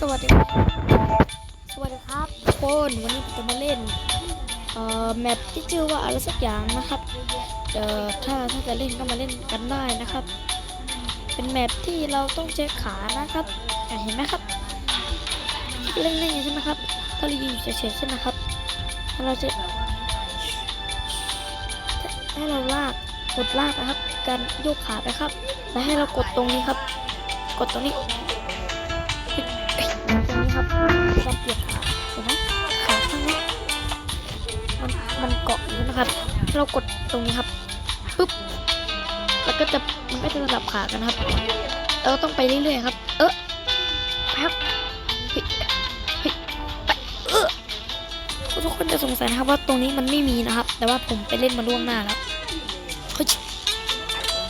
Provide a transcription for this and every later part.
สวัสดีครับสวัสดีครับทุกคนวันนี้จะมาเล่นเอ่อแมปที่ชื่อว่าอะไรสักอย่างนะครับเอ่อถ้าถ้าจะเล่นก็มาเล่นกันได้นะครับ เป็นแมปที่เราต้องใช้ขานะครับเห็นไหมครับ เล่นเล่นอย่างนี้ใช่ไหมครับถ้าเรายืนอยู่เฉยๆใช่ไหมครับถ้าเราจะให้เราลากกดลากนะครับ การโยกขาไปครับ แล้วให้เรากดตรงนี้ครับ กดตรงนี้ การเปลี่ยนขาเห็นไหมขาข้างนี้มันมันเกาะอยู่นะครับ เรากดตรงนี้ครับปุ๊บแล้วก็จะมันก็จะสลับขากันนะครับ เราต้องไปเรื่อยๆครับ เออครับเฮ้ยเฮ้ยไปเออทุกคนจะสงสัยนะครับว่าตรงนี้มันไม่มีนะครับ แต่ว่าผมไปเล่นมาล่วงหน้าแล้วเฮ้ย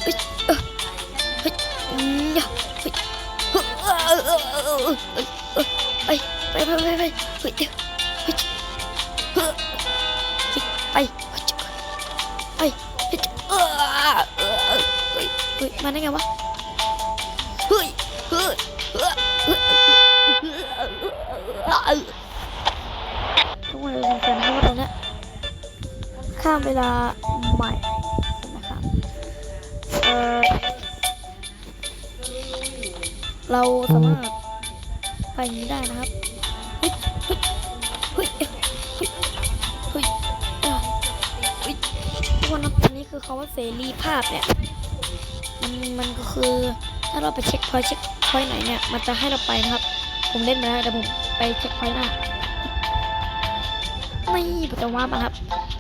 เฮ้ยเออเฮ้ยเดี๋ยเฮ้ยเออ เออเออเออเออเออไปไปไปไปไปเฮ้ยเดี๋ยวเฮ้ยเฮ้ยไปเฮ้ยไปเฮ้ยเออเออเฮ้ยเฮ้ยมาได้ไงวะเฮ้ยเฮ้ยเฮ้ยเฮ้ยทุกคนจะสงสันะครับว่าตรงนี้ข้ามเวลาใหม่นะครับเออเราสามารถ ไปอย่างนี้ได้นะครับทุกคนครับอันนี้คือคาว่าเสรีภาพเนี่ย มันมันก็คือถ้าเราไปเช็คพอยเช็คพอยไหนเนี่ย มันจะให้เราไปนะครับ ผมเล่นมาแล้วแต่ผมไปเช็คพอยหน้าไม่ผมจะว่ามาครับ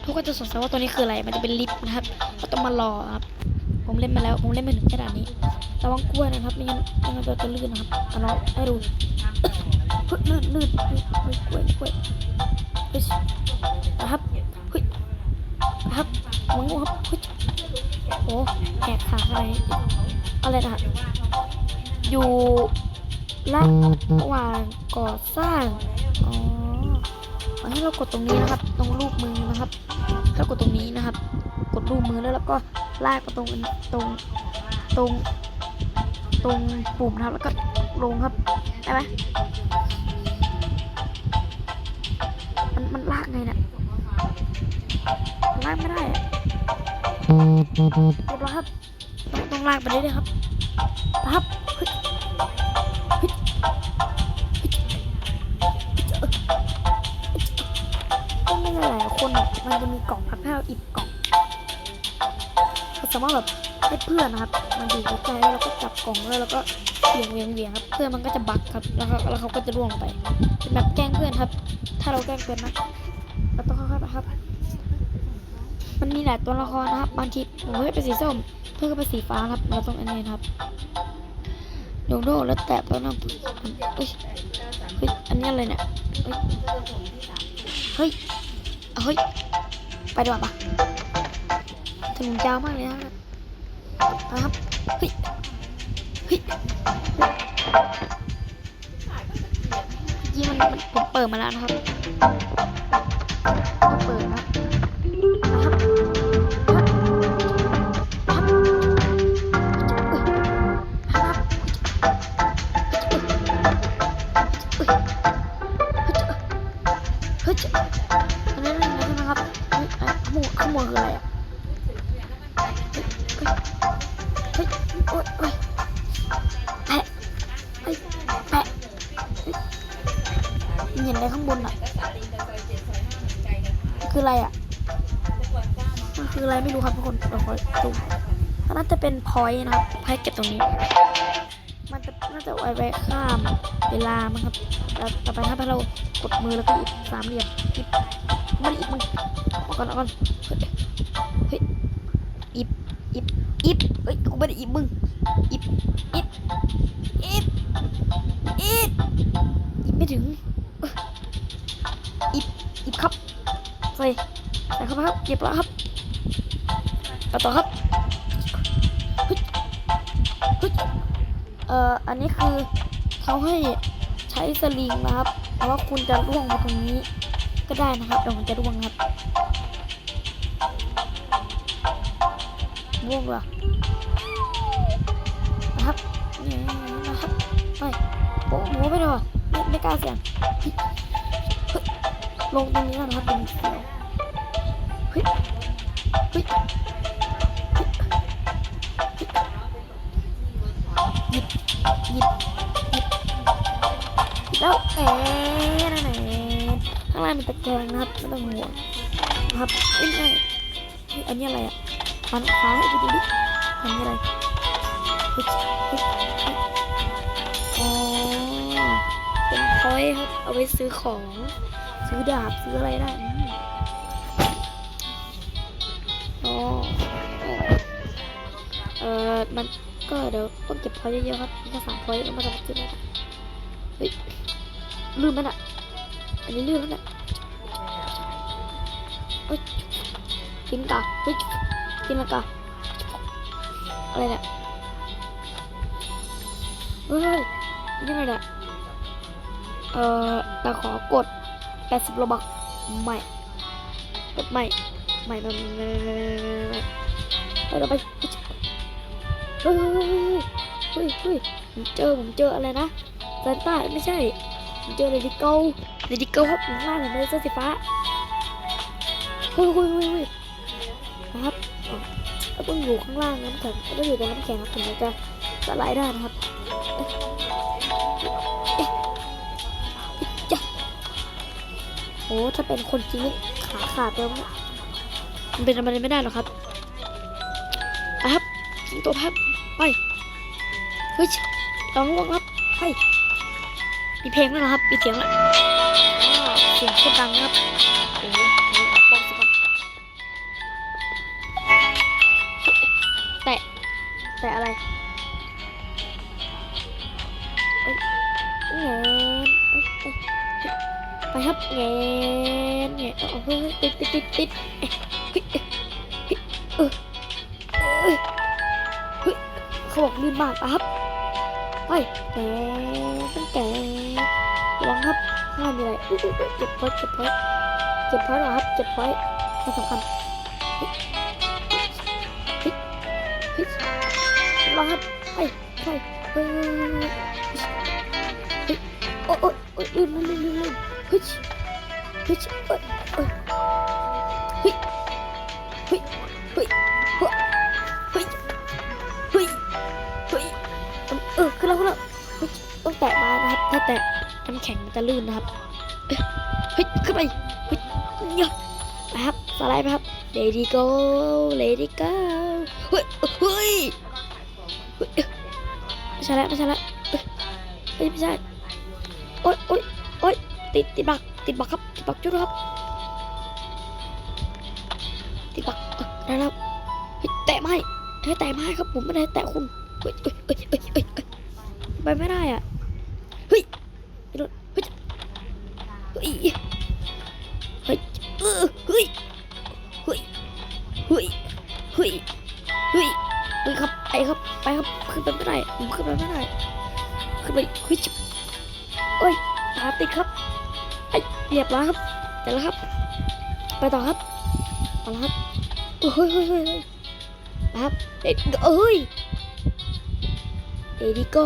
ทุกคนจะสงสัยว่าตัวนี้คืออะไร มันจะเป็นลิฟต์นะครับเราต้องมารอครับ ผมเล่นมาแล้ว ผมเล่นมาถึงขนาดนี้ ระวังกล้วยนะครับไม่งั้นไม่งั้นเราจะลื่นนะครับเอาเราให้ดูเฮ้ยลื่นลื่นเฮ้ยกล้วยกล้วยเฮ้ยนะครับเฮ้ยนะครับมังงูครับเฮ้ยโอ้แหกขาอะไรอะไรนะครับอยู่ระหว่างก่อสร้างอ๋อเอาให้เรากดตรงนี้นะครับ ตรงรูปมือนะครับถ้ากดตรงนี้นะครับ กดรูปมือแล้วแล้วก็ลากไปตรงตรงตรง ตรงปุ่มนะครับแล้วก็ลงครับได้ไหมมันมันลากไงเนี่ยลากไม่ได้เรียบร้อยครับต้องต้องลากไปเรื่อยๆครับครับเฮ้ยเฮ้ยเฮ้ยเฮ้ยต้องไม่หลายคนอะมันจะมีกล่องครับให้เราอิบกล่องเราสามารถแบบ ให้เพื่อนนะครับ มันอยู่ใกล้ๆแล้วเราก็จับกล่องแล้วเราก็เหวี่ยงเวียงเวียงครับเพื่อนมันก็จะบักครับ แล้วเขาแล้วเขาก็จะร่วงลงไปเป็นแบบแกล้งเพื่อนครับ ถ้าเราแกล้งเป็นนะเราต้องค่อยๆไปครับ มันมีหลายตัวละครนะครับบางทีผมก็เป็นสีส้ม เพื่อนก็เป็นสีฟ้าครับ เราต้องอันนี้นะครับโดโดแล้วแตะแล้วนะเฮ้ยเฮ้ยอันนี้อะไรเนี่ยเฮ้ยเฮ้ยเฮ้ยไปดีกว่าปะถนนยาวมากเลยนะ ครับนะครับเฮ้ยเฮ้ยเมื่อกี้มันมันผมเปิดมาแล้วนะครับต้องเปิดนะ พอยต์นะครับพอยต์เก็บตรงนี้ มันจะน่าจะไว้ไว้ข้ามเวลามั้งครับแล้วต่อไปถ้าเรากดมือแล้วก็อีกสามเหลี่ยมอีกมันอีกมึงเอาก่อนเอาก่อนเฮ้ยอีบอีบอีบเฮ้ยกูไม่ได้อีบมึงอีบอีบอีบอีบอีบไม่ถึงอ้ยอีบอีบครับใส่ใส่เข้าไปครับเก็บแล้วครับไปต่อครับ อ่ออันนี้คือเขาให้ใช้สลิงนะครับแต่ว่าคุณจะล่วงมาตรงนี้ก็ได้นะครับเดี๋ยวผมจะล่วงครับล่วงเหรอนะครับนี่นะครับไปโอ้มหมูไปเลยว่ะไม่ไม่กล้าเสี่ยงลงตรงนี้นะครับตรงนี้เฮ้ยเฮ้ย แล้วเอ๊ะนั่นแหละข้างล่างเป็นตะแกรงนะครับไม่ต้องห่วงครับอ้ยนั่นเฮ้อันนี้อะไรอะฟันขาให้ดูดิอันนี้อะไรเฮ้ยเฮ้ยเฮ้ยอ๋อเป็นพอยครับ เอาไว้ซื้อของ ซื้อดาบ ซื้ออะไรได้อ๋อเออมันก็เดี๋ยวต้องเก็บพอยเยอะๆครับมีแค่สามพอยต์แล้วมันจะมาซื้อไม่ได้เฮ้ย ลืมมันอะ อันนี้ลืมแล้วนี่ยเอ้ยกินกะเฮ้ยกินละกะอะไรเนี่ยเฮ้ยนี่อะไรเนี่ยเอ่อแต่ขอกด 80โลบักไม่กดไม่ไม่ไม่ไม่ไม่ไม่ไม่ไปเราไปเฮ้ยเฮ้ยเฮ้ยเจอผมเจออะไรนะซานต้าไม่ใช่ เจอเลดิโก้เลดิโก้ครับอยู่ข้างล่างเห็นไหมเสื้อสีฟ้าเฮ้ยเฮ้ยเฮ้ยเฮ้ยนะครับต้องอยู่ข้างล่างน้ำแข็งก็ต้องอยู่ในน้ำแข็งครับถึงจะสไลด์ได้นะครับเอ๊ะเอ๊ะเอ๊ะโอ้ถ้าเป็นคนจริงขาขาดแล้วมันเป็นอะไรไม่ได้หรอกครับครับตัวพับไปเฮ้ยลองลองครับไป มีเพลงด้วยนะครับมีเสียงแล้วเสียงโคตรดังนะครับโอ้โหโอ้โหบอกสิครับแตะแตะอะไรเอ้ยแงนไปครับแงนแงนเอาเฮ้ยติดติดติดติดเฮ้ยเฮ้ยเฮ้ยเขาบอกลื่นมากอะครับไปแงนต้องแก ระวังครับข้างล่มีอะไรอุ๊ยเก็บพอยเก็บพอยเก็บพอยเหรอครับเก็บพอยไม่สำคัญเฮ้ยเฮ้ยเฮ้ยระวังครับไปไปเฮ้ยโอ๊ยโอ๊ยลื่นลื่นลื่นลื่นลื่นเฮ้ยเฮ้ยเอ้ยเอ้ยเฮ้ยเฮ้ยเฮ้ยเฮ้ยเฮ้ยเฮ้ยเฮ้ยเออขึ้นแล้วขึ้นแล้วเฮ้ยต้องแตะมานะครับถ้าแตะ แข็งมันจะลื่นนะครับเฮ้ยขึ้นไปเฮ้ยเยอะนะครับสไลด์ครับ Lady go Lady go เฮ้ยเฮ้ยเฮ้ยไม่ใช่แล้วไม่ใช่แล้วเฮ้ยไม่ใช่โอ๊ยโอ๊ยโอ๊ยติดติดบักติดบักครับติดบักจุดครับติดบักเออได้แล้วแตะไม่ให้แตะไม่ครับผมไม่ได้แตะคุณเฮ้ยเฮ้ยเฮ้ยเฮ้ยไปไม่ได้อะเฮ้ยไปโดนเฮ้ย เฮ้ยเฮ้ยเออเฮ้ยเฮ้ยเฮ้ยเฮ้ยเฮ้ยเฮ้ยครับไปครับไปครับขึ้นไปไม่ได้ผมขึ้นไปไม่ได้ขึ้นไปเฮ้ยเอ้ยตาติดครับเรียบร้อยครับเสร็จแล้วครับ ไปต่อครับเอาละครับเฮ้ยเฮ้ยเฮ้ยเฮ้ยครับเอ็ดเอ้ยเอ็ดีโก้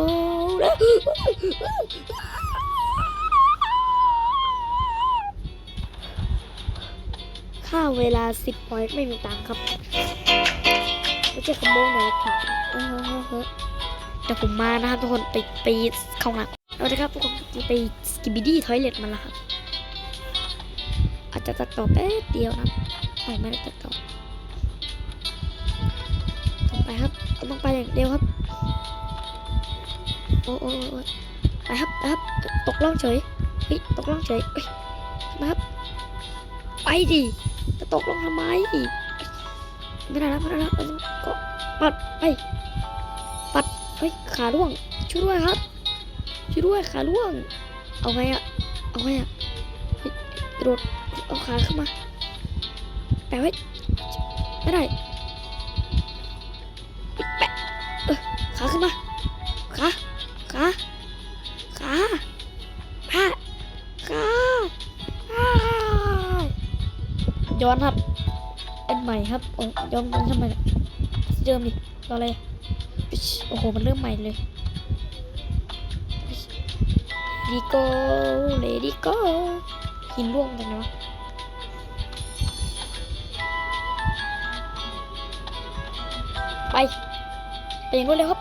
ค่าเวลาสิบพอยต์ไม่มีตังค์ครับไม่ใช่ขโมยหน่อยค่ะเออเฮ้เฮ้ยแต่ผมมานะครับทุกคนไปไปเข้าหน้ำเอาละครับทุกคนไปสกิบิดี้ทอยเล็ตมาล้วครับ อาจจะตัดต่อแป๊บเดียวนะไม่ไม่ได้ตัดต่อต้องไปครับต้องไปอย่างเดียวครับโอ้โอ้โอ้ไปครับไปครับตกล่องเฉยเฮ้ยตกล่องเฉยเอ้ยนะครับ ไปดิจะตกลงทำไมไม่ได้แล้วไม่ได้แล้วกาะปัดไปปัดเฮ้ยขาล่วงช่วยด้วยครับช่วยด้วยขาล่วง เอาไงอะเอาไงอะกระโดดเอาขาขึ้นมาแปะไว้ไม่ได้แปะเออขาขึ้นมาขา ย้อนครับอันใหม่ครับโอ้ย้อนย้อนทำไมเดิมดิรออะไรโอ้โหมันเริ่มใหม่เลยดีโกเลดี้โกหินร่วงจังเนาะไปไปอย่างรวดเร็วครับ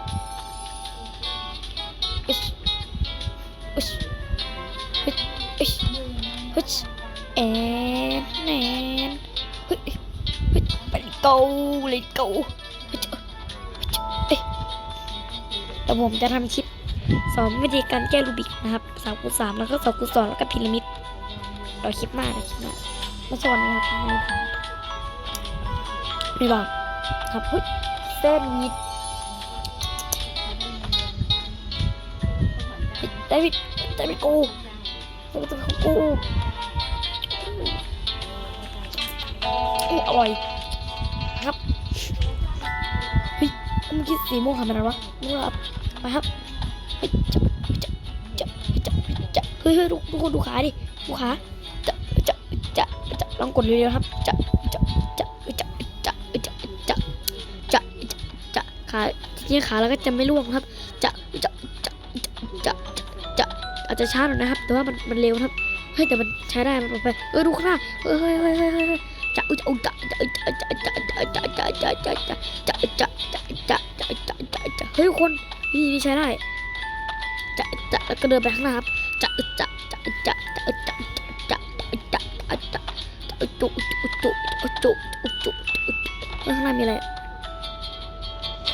เลยโกเฮ้ยเฮ้ยเดี๋ยวผมจะทำคลิปสอนวิธีการแก้รูบิกนะครับสามคูณสามแล้วก็สองคูณสองแล้วก็พีระมิดเราคลิปหน้าเราคลิปหน้ามาสอนนะครับไม่บอกครับเฮ้ยเส้นวิดเดวิดเดวิดกูเดวิดของกูกูอร่อยครับ เฮ้ยเมื่อกี้สีม่วงหายไปไหนวะม่วงครับไปครับเฮ้ยจับจับจับจับจับเฮ้ยเฮ้ยทุกคนดูขาดิดูขาจับจับจับจับลองกดเร็วๆครับจับจับจับจับจับจับจับจับจับขาทีนี้ขาแล้วก็จะไม่ร่วงครับจับจับจับจับจะอาจจะช้าหน่อยนะครับ แต่ว่ามันมันเร็วครับเฮ้ยแต่มันใช้ได้มันไปเออดูข้างหน้าเฮ้ยเฮ้ยเฮ้ยเฮ้ย จะอุจะอุจะจะจะจะจะจะจะจะจะจะจะจะจะจะจะจะจะจะเฮ้ยทุกคนวิธีนี้ใช้ได้จะจะแล้วก็เดินไปข้างหน้าครับจะจะจะจะจะจะจะจะจะจะจุจุจุจุจุจุข้างหน้ามีอะไร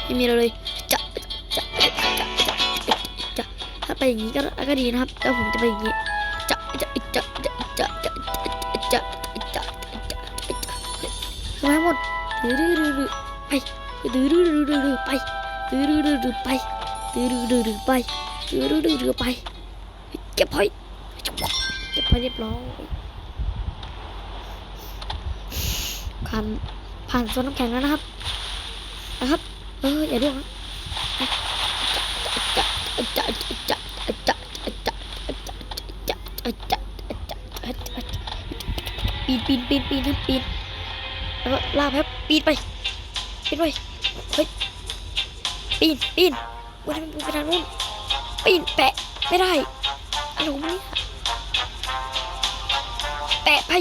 ไม่มีอะไรเลยจะจะจะจะจะถ้าไปอย่างนี้ก็ก็ดีนะครับแต่ผมจะไปอย่างนี้ ดื้อดื้อดื้อดื้อดื้อไปดื้อดื้อดื้อดื้อไปดื้อดื้อดื้อดื้อไปดื้อดื้อดื้อดื้อไปเก็บพอยเก็บพอยเรียบร้อยผ่านผ่านโซนน้ำแข็งแล้วนะครับนะครับเอออย่าดื้อนะจะจะจะจะจะจะจะปีนปีนปีนปีนครับปีนแล้วก็ลากครับปีนไปปีนไป ปีนปีนวันนี้มันไปทางนู้นปีนแปะไม่ได้อะไรของมันเนี่ยแปะไป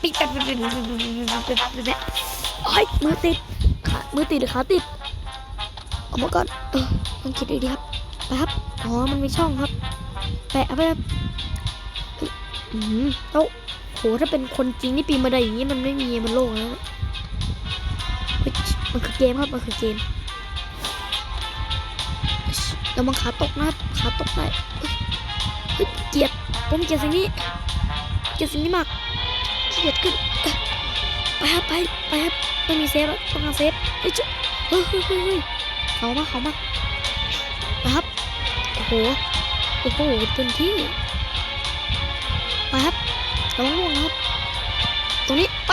ปีนแปะแปะแปะแปะแปะแปะโอ้ยมือติดขามือติดหรือขาติดออกมาก่อนเออต้องคิดดีๆครับไปครับอ๋อมันมีช่องครับ แปะไปครับอืมแล้วโหถ้าเป็นคนจริงนี่ปีนมาได้อย่างนี้มันไม่มีมันโลกแล้วมันคือเกมครับมันคือเกม แล้วมันขาตกนะขาตกได้เฮ้ยเฮ้ยเกลียดผมเกียดสิ่งนี้ เกียดสิ่งนี้มากเกียดขึ้นไปครับไปไปครับไม่มีเซฟแล้วต้องการเซฟเฮ้ยเจ้าเฮ้ยเฮ้ยเฮ้ยเฮ้ยเขามาเขามาไปครับโอ้โหโอ้โหเต็มที่ไปครับระวังง่วงนะครับ ตรงนี้ไป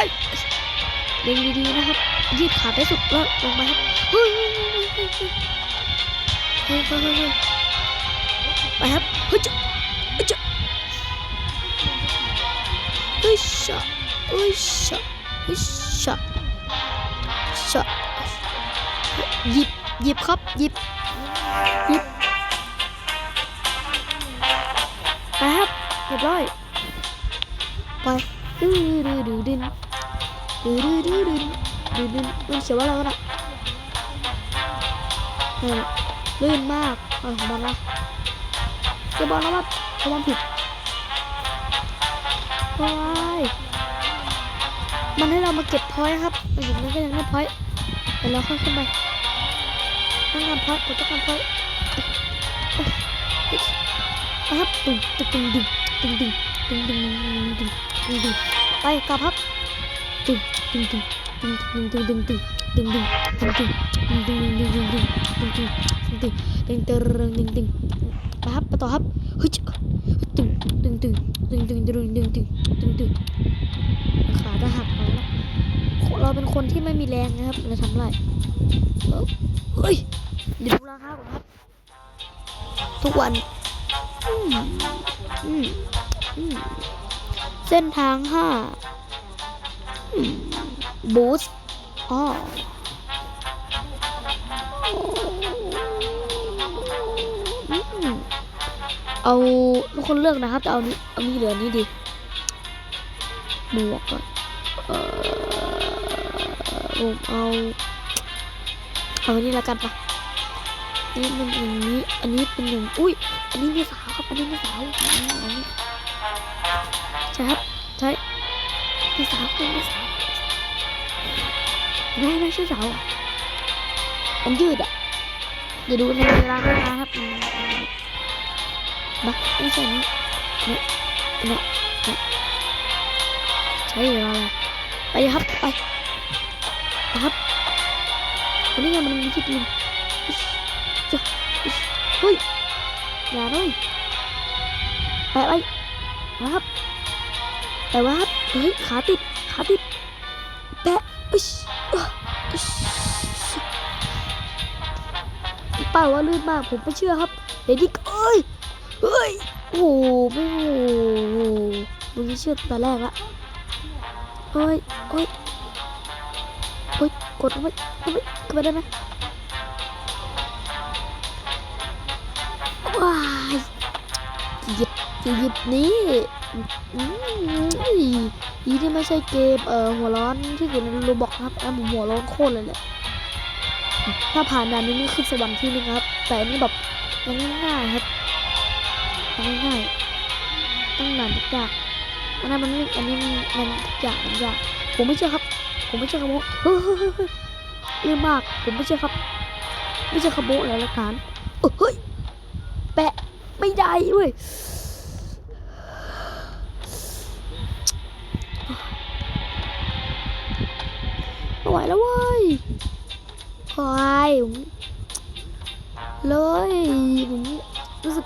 เล็งดีๆนะครับยืดขาไปสุดแล้วลงไปครับ ไปครับเฮ้ยจะเฮ้ยจะเฮ้ยชะเฮ้ยชะเฮ้ยชะชะหยิบหยิบครับหยิบหยิบไปครับเรียบร้อยไปดื้อดื้อดื้อดินดื้อดื้อดื้อดินดื้อดินมันเขียนว่าอะไรวะน่ะนี่นแหละ ลื่นมากเอาของมันนะจะบอกนะว่าเขามันผิดโอ้ยมันให้เรามาเก็บพอยครับมันอยู่นั่นก็ยังได้พอยต์เดี๋ยวเราค่อยขึ้นไปต้องการพอยผมต้องการพอยต์นะครับตึงตึงตึงตึงตึงตึงตึงตึงตึงตึงตึงไปกลับครับตึงตึงตึงตึงตึงตึงตึงตึงตึงตึงตึงตึงตึงตึงตึงตึงตึง ตึงตึงตึงตึงตึงตึงตึงตึงตึงไปครับไปต่อครับเฮ้ยตึงตึงตึงตึงตึงตึงตึงตึงตึงตึงขาจะหักไปแล้วเราเป็นคนที่ไม่มีแรงนะครับเราทำไรเฮ้ยเดี๋ยวดูราคาก่อนครับ ทุกวันเส้นทางห้าบูสอ๋อ เอาทุกคนเลือกนะครับจะเอานี้เอานี้เหลือนี้ดีบวกก่อนเออผมเอา เอาอันนี้แล้วกันปะนี่มันอย่างนี้ อันนี้เป็นอย่างอุ้ย อันนี้มีสาวครับอันนี้มีสาวอันนี้อันนี้ใช่ครับใช่มีสาวคุณมีสาวไม่ไม่ใช่สาวอะมันยืดอะเดี๋ยวดูในเวลาด้วยนะครับอืม บักไม่ใช่นี่นี่นี่นี่ใช้เวลาไปครับไปไปครับวันนี้ไงมันมีที่ปีนเฮ้ยอย่าเลยไปไปครับไปว่าครับเฮ้ยขาติดขาติดแปะอิ๊ชอะอิ๊ชป้าว่าลื่นมากผมไม่เชื่อครับเดี๋ยวนี้เอ้ย เฮ้ยโอ้โหไม่โอ้โหมึงไม่เชื่อตั้งแต่แรกละเฮ้ยเฮ้ยเฮ้ยกดลงไปลงไปขึ้นไปได้ไหมว้ายหยิบหยิบนี้อืมอีที่ไม่ใช่เกมเอ่อหัวร้อนที่อยู่ในโรบอกครับแอะผมหัวร้อนโคตรเลยแหละถ้าผ่านด่านนี้นี่ขึ้นสวรรค์ที่หนึงครับ แต่อันนี้แบบนง่ายๆครับ ง่ายๆตั้งด่านยากๆอันนั้นมันไม่อันนี้มันมันยากมันยากผมไม่เชื่อครับ ผมไม่เชื่อครับโมเฮ้ยเยเฮ้ยเฮ้ยเรื่องมาก ผมไม่เชื่อครับ ไม่เชื่อครับโมอะไรลักฐานเฮ้ยแปะไม่ได้ด้ยไม่ไหวแล้วเว้ยควายเลยผมรู้สึก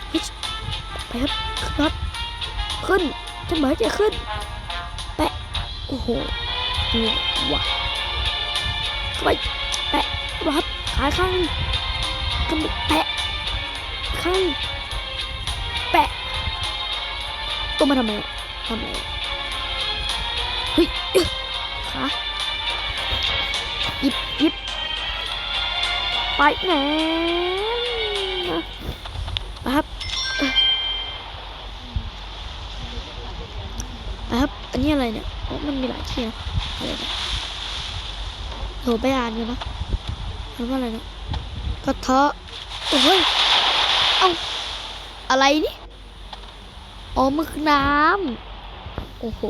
ไปครับขึ้นครับขึ้นจะเหมือนจะขึ้นแปะโอ้โหดูว่ะเข้าไปแปะครับขาข้างหนึ่งขึ้นแปะข้างแปะตัวมาทำไมทำไมเฮ้ยขาหยิบหยิบไปแหนมาครับมาครับ อั นนี้อะไรเนี่ยโอ้มันมีหลายที่นะอะไรเนี่ยโหไปอ่านกันนะมันว่าอะไรนะกระเทาะโอ้ยเอ้าอะไรนี่อ๋อมันคือน้ำโอ้โห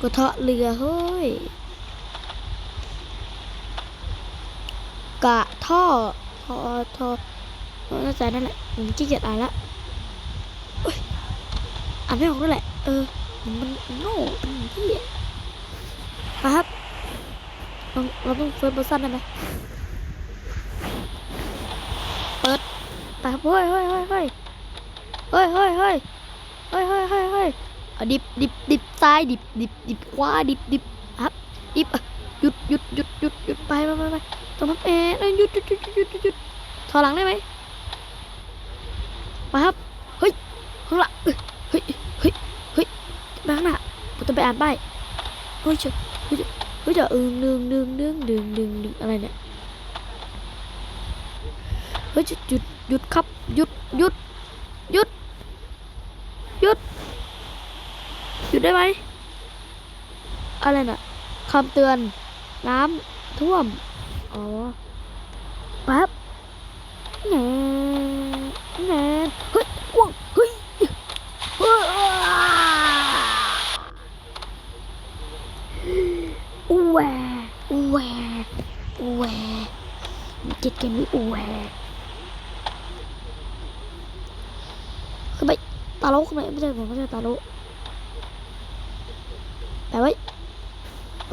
กระเทาะเรือเฮ้ยกะท่อท่อท่อน่าจะนั่นแหละผมขี้เกียจอ่านละอ่านไม่ออกด้วยแหละเออ มันโง่มันเหี้ยมาครับเราเราต้องเฟิร์สเปอร์ซันได้ไหมเปิดไปครับเฮ้ยเฮ้ยเฮ้ยเฮ้ยเฮ้ยเฮ้ยเฮ้ยเฮ้ยเฮ้ยเฮ้ยเฮ้ยเอาดิบดิบดิบซ้ายดิบดิบดิบขวาดิบดิบครับดิบหยุดหยุดหยุดหยุดหยุดไปไปไปไปตรงนั้นเอ๊ะหยุดหยุดหยุดหยุดหยุดหยุดถอยหลังได้ไหมมาครับเฮ้ยข้างหลังเฮ้ย ฮ้ยไปข้างหน้าผมจะไปอ่านป้ายเฮ้ยเจ้าเฮ้ยเจ้าเฮ้ยเจ้าเออดึงดึงดึงดึงดึงดึงอะไรเนี่ยเฮ้ยหยุดหยุดหยุดครับหยุดหยุดหยุดหยุดหยุดได้ไหมอะไรน่ะคำเตือนน้ำท่วม อ๋อปั๊บแหนแหนเฮ้ย ผมก็จะตาลุไปไว้ไป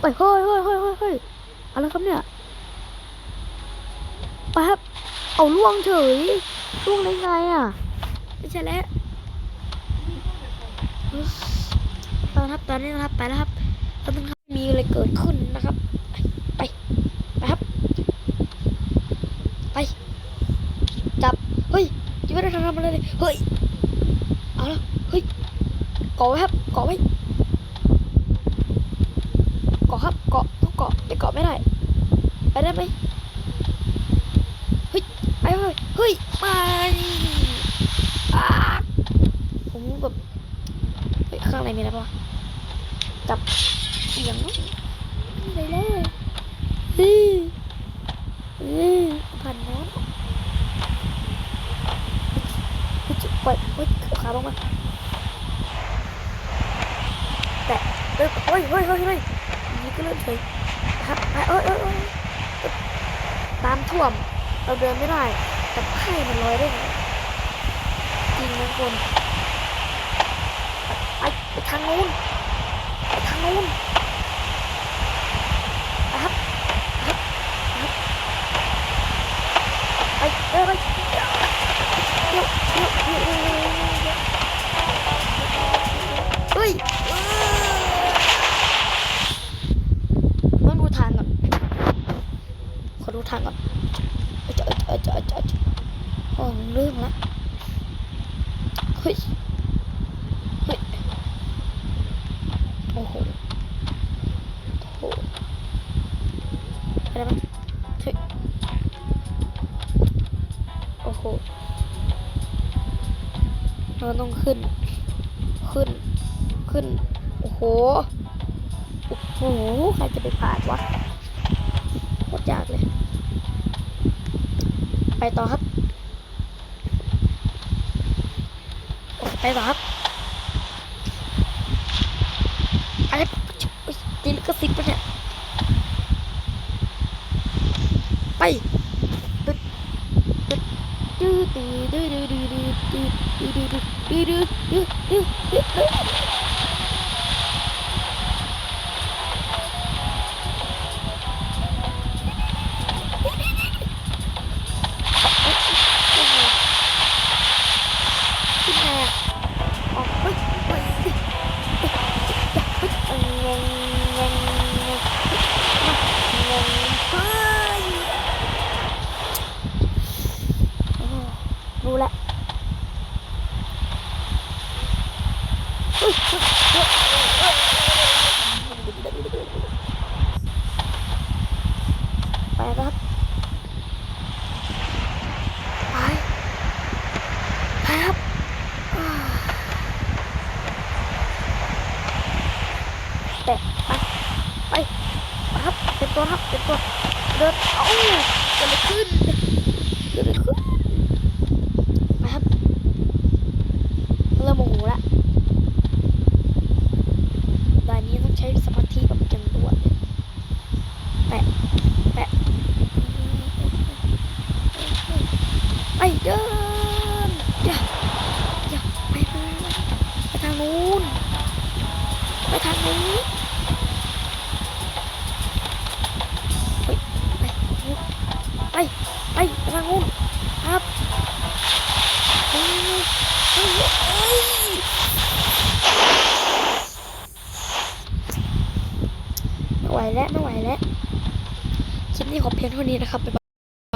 ไปเฮ้ยเฮ้ยเฮ้ยเฮ้ยเฮ้ยอะไรครับเนี่ยไปครับเอาล่วงเฉยล่วงได้ไงอะไม่ใช่แล้วตอนครับตอนนี้นะครับไปแล้วครับตอนนี้ครับมีอะไรเกิดขึ้นนะครับไปไปครับไปจับเฮ้ยยังไม่ได้ทำอะไรเลยเฮ้ย เอาละเฮ้ยเกาะไว้ครับเกาะไว้เกาะครับเกาะต้องเกาะไม่เกาะไม่ได้ไปได้ไหมเฮ้ยไปไปเฮ้ยไปอ่าผมแบบเฮ้ยข้างในมีอะไรปะวะจับเสียงอะไม่ได้เลยเฮ้ยเฮ้ยผ่านน้ำ เฮ้ยปล่อยเฮ้ย ขาลงมาแต่เอ้ยเฮ้ยเฮ้ยเฮ้ยเฮ้ยนี่ก็เริ่มเฉยครับไปเอ้ยเอ้ยเอ้ยน้ำท่วม เราเดินไม่ได้ แต่ไพ่มันลอยได้ไงจริงนะคนไปไปทางนู้นไปทางนู้นไปครับไปครับไปครับไปเอ้ยไปเดี๋ยวเดี๋ยวเดี๋ยวเดี๋ยวเดี๋ยวเดี๋ยวเฮ้ยต้องดูทางก่อนขอดูทางก่อนเอ้ยเจอ้ยเจอ้ยเจ้าเอ้ยเจ้าโอ้เรื่องละเฮ้ยเฮ้ยโอ้โหโอ้โหอะไรบ้างเฮ้ยโอ้โหเราต้องขึ้นขึ้น ขึ้น โอ้โห โอ้โห ใครจะไปผ่านวะโคตรยากเลย ไปต่อครับ ไปต่อครับอะไรอุ๊ยตีลิกซิปปะเนี่ย ไปตึ๊ดตึ๊ดดื้อดื้อดื้อดื้อดื้อดื้อดื้อดื้อดื้อดื้อดื้อดื้อ